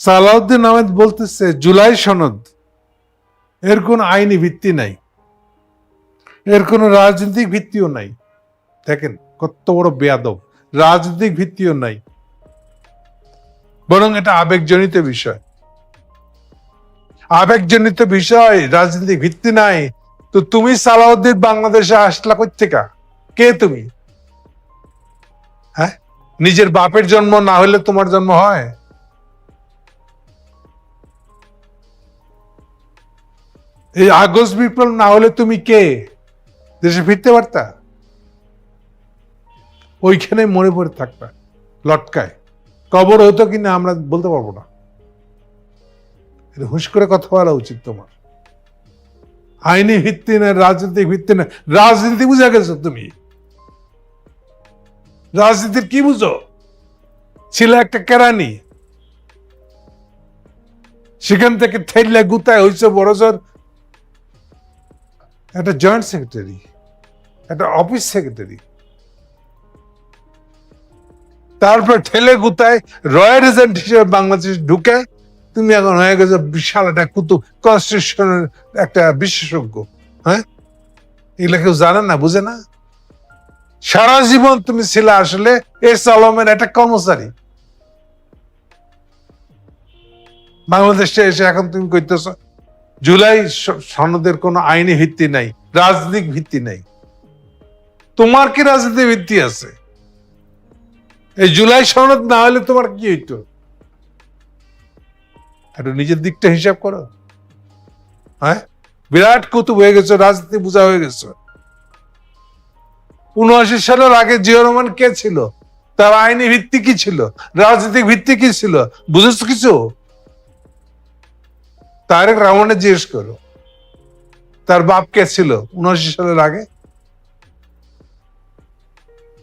সালাউদ্দিন আহমেদ বলতেছে, জুলাই সনদ, এর কোন আইনি ভিত্তি নাই। এর কোন রাজনৈতিক ভিত্তিও নাই। দেখেন, কত বড় বেয়াদব, রাজনৈতিক ভিত্তিও নাই। বরং এটা আবেগজনিত বিষয়। আবেগজনিত বিষয়, রাজনৈতিক ভিত্তি নাই। তো তুমি সালাউদ্দিন বাংলাদেশে আসলা কোথেকা কে তুমি? হ্যাঁ? নিজের বাপের জন্ম না হলে তোমার জন্ম হয়? এই আগস্ট বিপ্লব না হলে তুমি কে? দেশে ফিরতে পারতা? ওইখানে মনে পড়ে থাকবা, লটকায়। কবর হতো কিনা আমরা বলতে পারব না। হুশ করে কথা বলা উচিত তোমার। আইনি ভিত্তি না, রাজনৈতিক ভিত্তি না। রাজনীতি বুঝা গেছো তুমি? রাজনীতির কি বুঝো? ছিল একটা কেরানি। সেখান থেকে ঠেললে গুতায় হয়েছে বড়জোর একটা জয়েন্ট সেক্রেটারি একটা অফিস সেক্রেটারি তারপর ঠেলে গুতায় রয়্যাল এজেন্ট হিসেবে বাংলাদেশ ঢুকে তুমি এখন হয়ে গেছো বিশাল একটা কুতুব কনস্টিটিউশনের একটা বিশেষজ্ঞ হ্যাঁ? এগুলো কেউ জানে না, বুঝে না? সারা জীবন তুমি ছিলে আসলে এস আলমের একটা কর্মচারী। বাংলাদেশে এসে এখন তুমি কইতেছ জুলাই সনদের কোনো আইনি ভিত্তি নাই, রাজনৈতিক ভিত্তি নাই। তোমার কি রাজনৈতিক ভিত্তি আছে? এই জুলাই সনদ না হলে তোমার কি হইতো? একটু নিজের দিকটা হিসাব করো। হ্যাঁ? বিরাট কুতুব হয়ে গেছে, রাজনীতি বোঝা হয়ে গেছে। উনআশি সালের আগে জিয়া রহমান কে ছিল? তার আইনি ভিত্তি কি ছিল? রাজনৈতিক ভিত্তি কি ছিল? বুঝেছ কিছু? তারেক রহমানে জিজ্ঞেস করো। তার বাপ কে ছিল? উনআশি সালের আগে?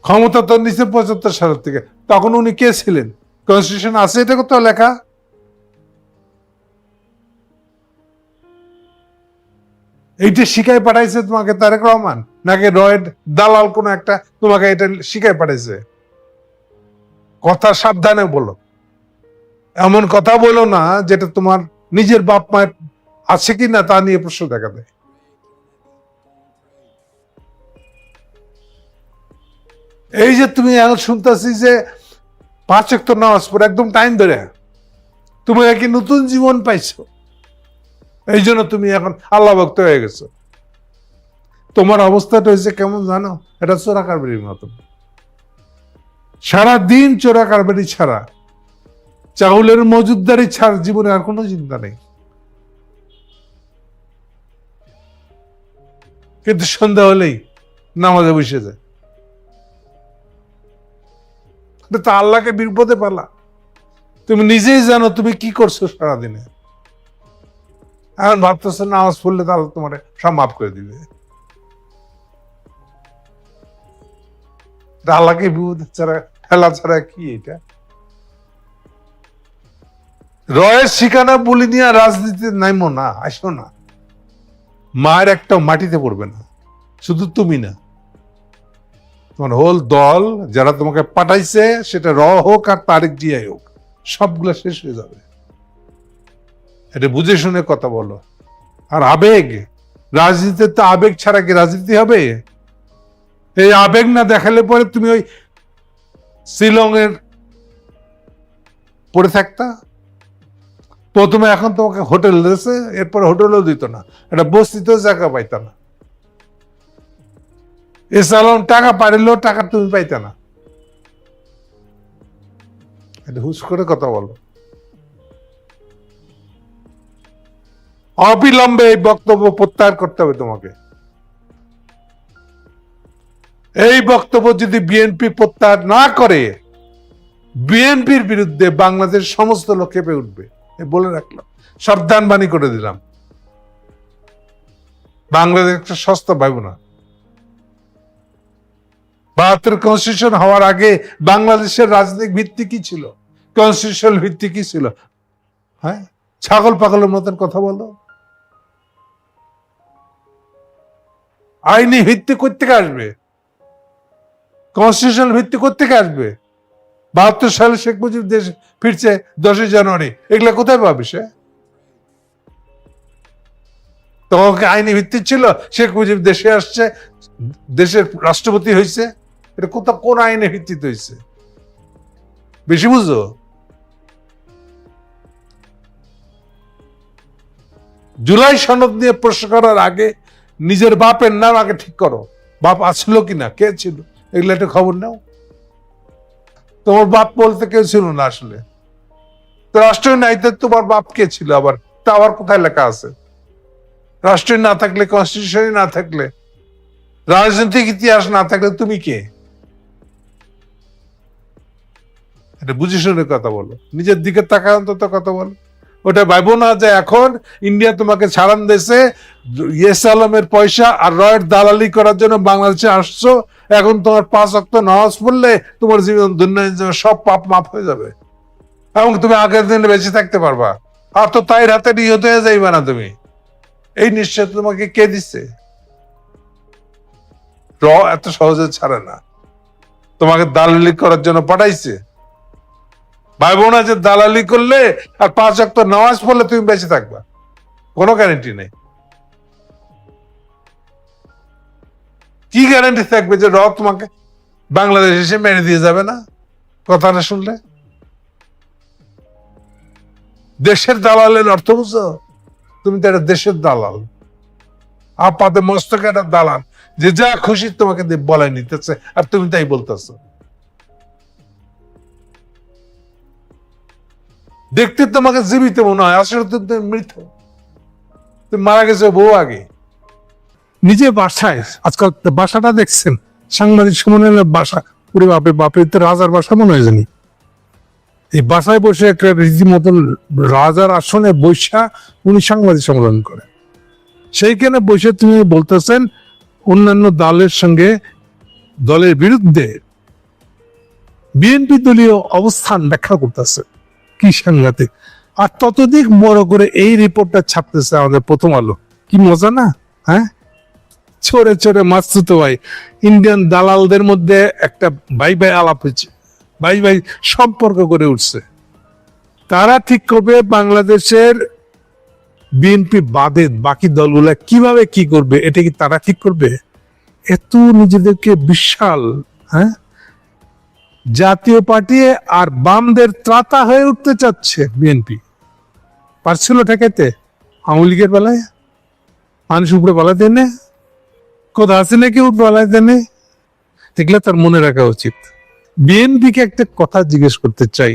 ক্ষমতা তো নিচে পঁচাত্তর সালের থেকে। তখন উনি কে ছিলেন? কনস্টিটিউশন আছে এটা কোথাও লেখা? এইটা শিখাই পাঠাইছে তোমাকে তারেক রহমান? নাকি রয়েড দালাল কোন একটা তোমাকে এটা শিখাই পাঠাইছে? কথা সাবধানে বলো। এমন কথা বলো না যেটা তোমার নিজের বাপ মায়ের আছে কি না তা নিয়ে প্রশ্ন দেখা দেয়। এই যে তুমি এখন শুনতেছি যে পাঁচ এক নামাজ পড়ে একদম টাইম ধরে। তুমি একই নতুন জীবন পাইছো। এই জন্য তুমি এখন আল্লাহ ভক্ত হয়ে গেছো। তোমার অবস্থাটা হয়েছে কেমন জানো? এটা চোরা কারবারির মতন। সারা দিন চোরা কারবারি ছাড়া। চাউলের মজুদদারি ছাড় জীবনে আর কোনো চিন্তা নেই। কিন্তু সন্ধ্যা হলেই নামাজে বসে যায়। তো আল্লাহকে বিপদে পালা। তুমি নিজেই জানো তুমি কি করছ সারাদিনে। এখন ভাবতেছো নামাজ পড়লে তাহলে তোমার সব মাফ করে দিবে। আল্লাহকে বিপদে ছাড়া খেলা ছাড়া কি এটা? রয়ের শিকানা বলি নিয়ে রাজনীতিতে নাইমো না, আসো না। মায়ের একটা মাটিতে পড়বে না, শুধু তুমি না। তোমার হোল দল যারা তোমাকে পাঠাইছে, সেটা র হোক আর তারেক জিয়াই হোক, সবগুলা শেষ হয়ে যাবে। এটা বুঝে শুনে কথা বলো। আর আবেগ, রাজনীতিতে তো আবেগ ছাড়া কি রাজনীতি হবে? এই আবেগ না দেখালে পরে তুমি ওই শিলংয়ের পড়ে থাকতা? প্রথমে এখন তোমাকে হোটেল দিয়েছে, এরপর হোটেলও দিত না। এটা বস্তিতেও জায়গা পাইতা না। এসালাম টাকা পারিলেও টাকা তুমি পাইতে না। এটা হুস করে কথা বলো। অবিলম্বে এই বক্তব্য প্রত্যাহার করতে হবে তোমাকে। এই বক্তব্য যদি বিএনপি প্রত্যাহার না করে বিএনপির বিরুদ্ধে বাংলাদেশ সমস্ত লোক কেঁপে উঠবে। বলে রাখলাম। সাবধান বাণী করে দিলাম। বাংলাদেশ একটা সস্তা ভাইব না বাহাত্তর কনস্টিটিউশন হওয়ার আগে বাংলাদেশের রাজনৈতিক ভিত্তি কি ছিল? কনস্টিটিউশন ভিত্তি কি ছিল? হ্যাঁ? ছাগল পাগলের মতন কথা বলো। আইনি ভিত্তি করতে আসবে? কনস্টিটিউশন ভিত্তি করতে আসবে? বাহাত্তর সালে শেখ মুজিব দেশ ফিরছে দশই জানুয়ারি। এগুলা কোথায় পাবে সে? তোমাকে আইনি ভিত্তি ছিল? শেখ মুজিব দেশে আসছে, দেশের রাষ্ট্রপতি হয়েছে এটা কোথাও কোন আইনে ভিত্তিতে হয়েছে বেশি বুঝো? জুলাই সনদ নিয়ে প্রশ্ন করার আগে নিজের বাপের নাম আগে ঠিক করো। বাপ আসলো কিনা? কে ছিল? এগুলো একটা খবর নাও। তোমার বাপ বলতে কেউ ছিল না আসলে। রাষ্ট্রীয় নাইতে তোমার বাপ কে ছিল আবার? তা আবার কোথায় লেখা আছে? রাষ্ট্রীয় না থাকলে কনস্টিটিউশন না থাকলে, রাজনৈতিক ইতিহাস না থাকলে তুমি কে? এটা বুঝে শুনে কথা বলো। নিজের দিকে তাকায় অন্তত কথা বলো। ওটা ভাইবো না যে এখন ইন্ডিয়া তোমাকে ছাড়ান দেশে ইয়েস আলমের পয়সা আর রয়ের দালালি করার জন্য বাংলাদেশে আসছো, এখন তোমার পাঁচ অক্ট নামাজ পড়লে তোমার জীবন জীবন সব পাপ মাফ হয়ে যাবে। এবং তুমি আগের দিনে বেঁচে থাকতে পারবা। আর তো তাই রাতে নিহত হয়ে যাইবা না তুমি। এই নিশ্চয় তোমাকে কে দিচ্ছে র এত সহজে ছাড়ে না। তোমাকে দালালি করার জন্য পাঠাইছে। ভাই বোন আছে, দালালি করলে আর পাঁচ অক্ট নামাজ পড়লে তুমি বেঁচে থাকবা। কোনো গ্যারেন্টি নেই। কি গ্যারান্টি থাকবে যে র তোমাকে বাংলাদেশ এসে মেরে দিয়ে যাবে না? কথাটা শুনলে? দেশের দালালের অর্থ বুঝো তুমি তো একটা দেশের দালাল। আপাতে মস্তকে একটা দালাল, যে যা খুশি তোমাকে বলাই নিতেছে, আর তুমি তাই বলতেছো। দেখতে তোমাকে জীবিত মনে হয়, আসলে তো তুমি মৃত। তুমি মারা গেছো বউ আগে। নিজে বাসায়, আজকাল বাসাটা দেখছেন, সাংবাদিক সম্মেলনের বাসা। পুরে বাপে বাপে তো রাজার বাসা মনে হয় জানি। এই বাসায় বসে একটা রীতিমতন রাজার আসনে বৈশা উনি সাংবাদিক সম্মেলন করেন। সেইখানে বসে তুমি বলতেছেন, অন্যান্য দলের সঙ্গে, দলের বিরুদ্ধে বিএনপি দলীয় অবস্থান ব্যাখ্যা করতেছে। কি সাংঘাতিক আর ততদিক বড় করে এই রিপোর্টটা ছাপতেছে আমাদের প্রথম আলো। কি মজা না? হ্যাঁ? চোরে চোরে মাসুত ভাই ইন্ডিয়ান দালালদের মধ্যে একটা ভাই ভাই আলাপ হয়েছে। ভাই ভাই সম্পর্ক করে উঠছে। তারা ঠিক করবে বাংলাদেশের বিএনপি বাদে বাকি দলগুলা কীভাবে কি করবে, এটা কি তারা ঠিক করবে? এত নিজেদেরকে বিশাল হ্যাঁ? জাতীয় পার্টি আর বামদের ত্রাতা হয়ে উঠতে চাচ্ছে বিএনপি। পারছিল ঠেকাইতে? আওয়ামী লীগের বেলায়? মানুষ উপরে পালাতে নে কোথা আছে নাকি উপরে পালাতে নে দেখলে তার মনে রাখা উচিত। বিএনপিকে একটা কথা জিজ্ঞেস করতে চাই।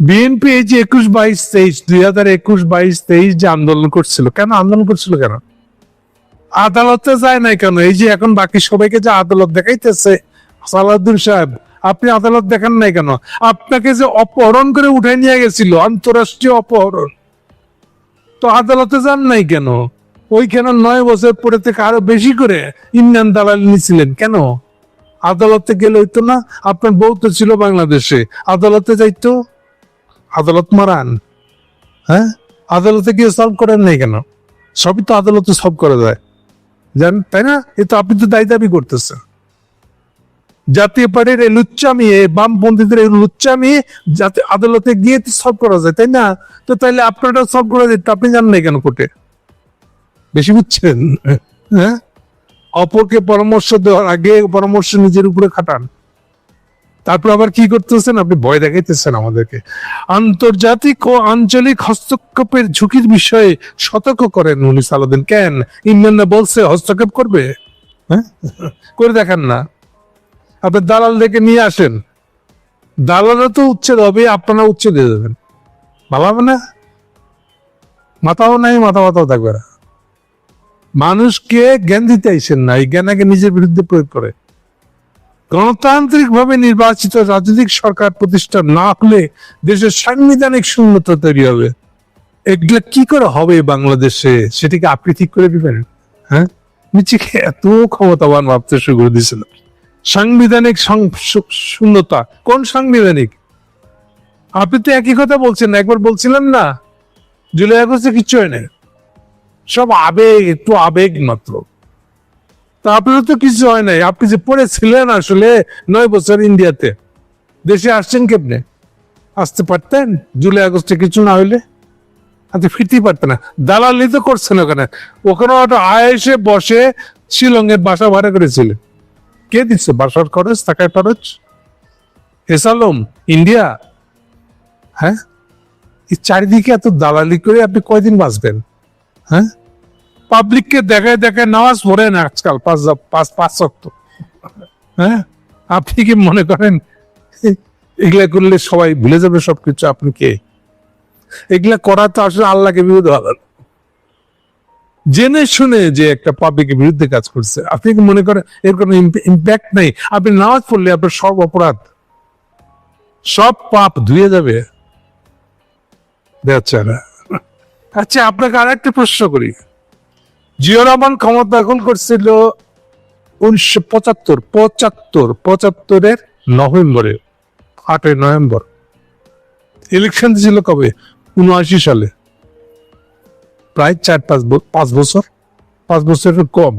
বিএনপি এই যে একুশ বাইশ তেইশ, দুই হাজার একুশ বাইশ তেইশ যে আন্দোলন করছিল, কেন আন্দোলন করছিল কেন? আদালতে যায় নাই কেন? এই যে এখন বাকি সবাইকে যে আদালত দেখাইতেছে সালাউদ্দিন সাহেব, আপনি আদালত দেখান নাই কেন? আপনাকে যে অপহরণ করে উঠে নিয়ে গেছিল, আন্তরাষ্ট্রীয় অপহরণ। তো আদালতে যান নাই কেন? ওইখানে নয় বছর পরে থেকে আরও বেশি করে ইন্ডিয়ান দালাল নিয়েছিলেন কেন? আদালতে গেলে হইতো না? আপনার বউ তো ছিল বাংলাদেশে, আদালতে যাইতো? আদালত মারান। হ্যাঁ? আদালতে গিয়ে সলভ করেন নাই কেন? সবই তো আদালতে সলভ করা যায়। জান, তাই না? এ তো আপনি তো দায়ী দাবি করতেছেন। জাতীয় পার্টির এই লুচ্চামি বামপন্থীদের এই লুচ্চামি যাতে আদালতে গিয়ে সলভ করা যায়, তাই না? তো তাইলে আপনারা সলভ করা যেত আপনি জানেন না কেন কোর্টে? বেশি বুঝছেন? হ্যাঁ? অপরকে পরামর্শ দেওয়ার আগে পরামর্শ নিজের উপরে খাটান। তারপর আবার কি করতেছেন? আপনি ভয় দেখাইতেছেন আমাদেরকে। আন্তর্জাতিক ও আঞ্চলিক হস্তক্ষেপের ঝুঁকির বিষয়ে সতর্ক করেন উনি সালাদিন কেন? ইংল্যান্ডে বলছে হস্তক্ষেপ করবে? হ্যাঁ? করে দেখান না। আপনি দালাল দেখে নিয়ে আসেন। দালালরা তো উচ্ছেদ হবে, আপনারা উচ্ছেদ দিয়ে দেবেন। ভালো হবে না? মাথাও নাই, মাথা মাথাও থাকবে না। মানুষকে জ্ঞান দিতে আইসেন না, এই জ্ঞান নিজের বিরুদ্ধে প্রয়োগ করে। গণতান্ত্রিক ভাবে নির্বাচিত রাজনৈতিক সরকার প্রতিষ্ঠা না হলে দেশের সাংবিধানিক শূন্যতা তৈরি হবে। এগুলা কি করে হবে বাংলাদেশে? সেটাকে আপনি ঠিক করে দিবেন? হ্যাঁ? নিজেকে এত ক্ষমতাবান ভাবতে শুরু করে দিয়েছিল সাংবিধানিক শূন্যতা। কোন সাংবিধানিক? আপনি তো একই কথা বলছেন একবার বলছিলেন না। জুলাই আগস্টে কিচ্ছু হয় না সব আবেগ, একটু আবেগ মাত্র। তা আপনার তো কিছু হয় নাই। আপনি যে পড়েছিলেন আসলে নয় বছর ইন্ডিয়াতে, দেশে আসছেন কেমনে? আসতে পারতেন? জুলাই আগস্টে কিছু না হইলে? আপনি ফিরতেই পারতেন না। দালালি তো করছেন ওখানে। ওখানে একটা আয়েসে বসে শিলংয়ের বাসা ভাড়া করেছিলেন। কে দিচ্ছে বাসার খরচ, টাকার খরচ? এসালম, ইন্ডিয়া? হ্যাঁ? এই চারিদিকে এত দালালি করে আপনি কয়দিন বাঁচবেন? হ্যাঁ? পাবলিককে দেখায় দেখায় নামাজ পড়েন আজকাল, পাঁচ পাঁচ পাঁচ শক্ত হ্যাঁ? আপনি কি মনে করেন? এগুলা করলে সবাই ভুলে যাবে সবকিছু? আপনি কে? এগুলা করা তো আসলে আল্লাহকে ভালো না। জেনে শুনে যে একটা পাবলিকের বিরুদ্ধে কাজ করছে, আপনি কি মনে করেন এর কোনো ইম্প্যাক্ট নেই? আপনি নামাজ পড়লে আপনার সব অপরাধ, সব পাপ ধুয়ে যাবে। আচ্ছা আপনাকে আর একটা প্রশ্ন করি। জিও রহমান ক্ষমতা দখল করছিল উনিশশো পঁচাত্তর পঁচাত্তর, পঁচাত্তরের নভেম্বরে, আটই নভেম্বর। ইলেকশন ছিল কবে? উনআশি সালে। প্রায় চার পাঁচ পাঁচ বছর, পাঁচ বছরের কম,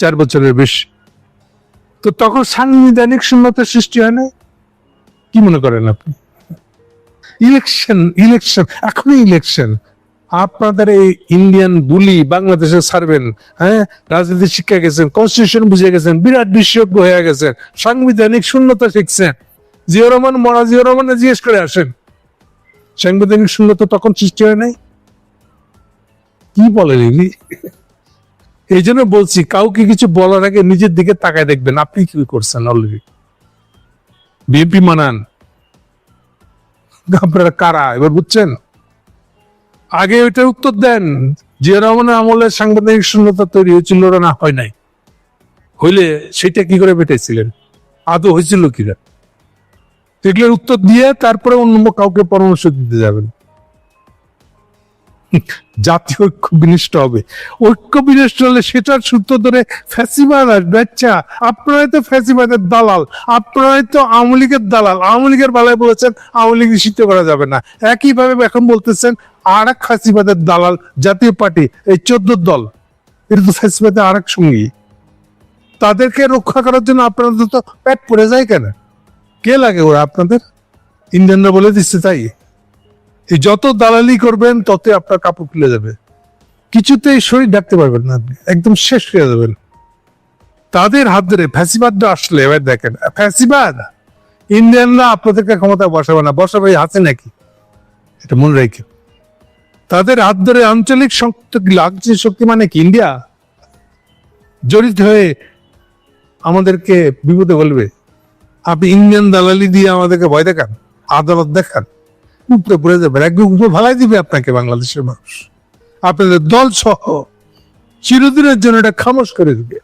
চার বছরের বেশি। তো তখন সাংবিধানিক শূন্যতার সৃষ্টি হয় না? কি মনে করেন আপনি? ইলেকশন ইলেকশন, এখনই ইলেকশন। আপনাদের এই ইন্ডিয়ান বুলি বাংলাদেশে ছাড়বেন হ্যাঁ? রাজনীতি শিক্ষা গেছেন কনস্টিটিউশন বুঝে গেছেন, বিরাট বিশেষজ্ঞ হয়ে গেছেন, সাংবিধানিক শূন্যতা শিখছেন। জিয়া রহমান মরা জিয়া রহমান জিজ্ঞেস করে আসেন। সাংবিধানিক শূন্যতা তখন সৃষ্টি হয় নাই? কি বলেন এগুলি এই জন্য বলছি, কাউকে কিছু বলার আগে নিজের দিকে তাকায় দেখবেন। আপনি কি করছেন অলরেডি বিএনপি মানান। আপনারা কারা? এবার বুঝছেন? আগে ওইটার উত্তর দেন, জিয়া রহমানের আমলে সাংবিধানিক শূন্যতা তৈরি হয়েছিল না হয় নাই? হইলে সেটা কি করে পেটেছিলেন আদৌ হয়েছিল কিনা? এগুলোর উত্তর দিয়ে তারপরে অন্য কাউকে পরামর্শ দিতে যাবেন। জাতীয় ঐক্য বিনিষ্ট হবে। ঐক্য বিনিষ্ট হলে সেটার সূত্র ধরে ফ্যাসিবাদ আসবে। আচ্ছা আপনারাই তো ফ্যাসিবাদের দালাল, আপনারাই তো আওয়ামী লীগের দালাল। আওয়ামী লীগের বেলায় বলেছেন আওয়ামী লীগ নিষিদ্ধ করা যাবে না। একইভাবে এখন বলতেছেন আর এক ফ্যাসিবাদের দালাল জাতীয় পার্টি, এই চোদ্দ দল এটা তো ফ্যাসিবাদের আর এক সঙ্গী। তাদেরকে রক্ষা করার জন্য আপনাদের তো পেট পড়ে যায় কেন? কে লাগে ওরা আপনাদের? ইন্ডিয়ানরা বলে দিচ্ছে তাই। এই যত দালালি করবেন, ততই আপনার কাপড় খুলে যাবে। কিছুতেই শরীর ডাকতে পারবেন না আপনি। একদম শেষ হয়ে যাবেন। তাদের হাত ধরে ফ্যাসিবাদটা আসলে, এবার দেখেন, ফ্যাসিবাদ? ইন্ডিয়ানরা আপনাদেরকে ক্ষমতা বসাবে না। বসাবে হাতে নাকি? এটা মনে রেখে। তাদের হাত ধরে আঞ্চলিক শক্তি শক্তি মানে কি, ইন্ডিয়া? জড়িত হয়ে আমাদেরকে বিপদে বলবে আপনি ইন্ডিয়ান দালালি দিয়ে আমাদেরকে ভয় দেখান, আদালত দেখান। উপরে পড়ে যাবেন একদম উপরে ভালাই দিবে আপনাকে বাংলাদেশের মানুষ। আপনাদের দল সহ চিরদিনের জন্য এটা খামোশ করে দিবে।